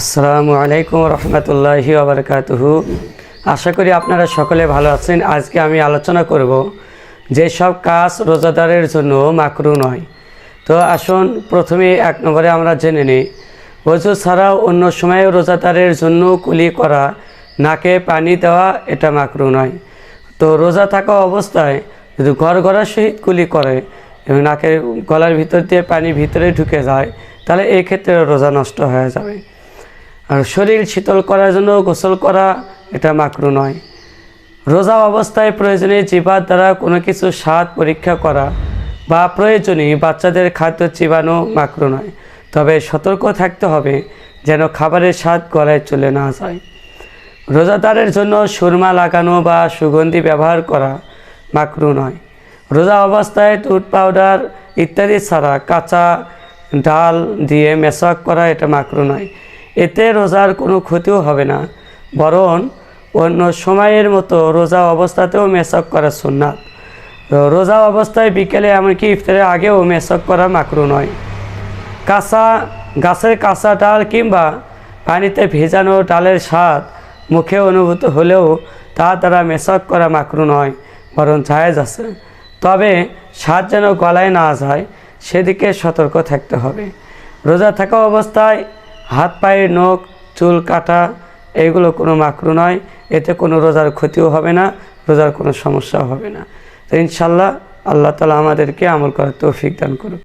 আসসালামু আলাইকুম রহমতুল্লাহি আবরকাতুহু আশা করি আপনারা সকলে ভালো আছেন। আজকে আমি আলোচনা করব যেসব কাজ রোজাদারের জন্য মাকরু নয়। তো আসুন, প্রথমে এক নম্বরে আমরা জেনে নিই। অজু ছাড়াও অন্য সময়ে রোজাদারের জন্য কুলি করা, নাকে পানি দেওয়া, এটা মাকরু নয়। তো রোজা থাকা অবস্থায় যদি ঘর ঘরার সহিত কুলি করে এবং নাকের গলার ভিতর দিয়ে পানি ভিতরে ঢুকে যায়, তাহলে এই ক্ষেত্রে রোজা নষ্ট হয়ে যাবে। আর শরীর শীতল করার জন্য গোসল করা এটা মাকরু নয়। রোজা অবস্থায় প্রয়োজনে জিবার দ্বারা কোনো কিছু স্বাদ পরীক্ষা করা বা প্রয়োজনে বাচ্চাদের খাদ্য চিবানো মাকরু নয়। তবে সতর্ক থাকতে হবে যেন খাবারের স্বাদ গলায় চলে না যায়। রোজাদারের জন্য সুরমা লাগানো বা সুগন্ধি ব্যবহার করা মাকরু নয়। রোজা অবস্থায় টুথ পাউডার ইত্যাদি ছাড়া কাঁচা ডাল দিয়ে মেশাক করা এটা মাকরু নয়। এতে রোজার কোনো ক্ষতিও হবে না, বরং অন্য সময়ের মতো রোজা অবস্থাতেও মেশাক করা সুন্নাত। রোজা অবস্থায় বিকেলে এমনকি ইফতারের আগেও মেশাক করা মাকরু নয়। কাঁচা, গাছের কাঁচা ডাল কিংবা পানিতে ভেজানো ডালের স্বাদ মুখে অনুভূত হলেও তা দ্বারা মেশাক করা মাকরু নয়, বরং জায়েজ আছে। তবে স্বাদ যেন গলায় না যায়, সেদিকে সতর্ক থাকতে হবে। রোজা থাকা অবস্থায় হাত পায়ের নখ, চুল, কাটা, এগুলো কোনো মাকরু নয়। এতে কোনো রোজার ক্ষতিও হবে না, রোজার কোনো সমস্যাও হবে না। তো ইনশাল্লাহ আল্লাহ তালা আমাদেরকে আমল করার তৌফিক দান করুক।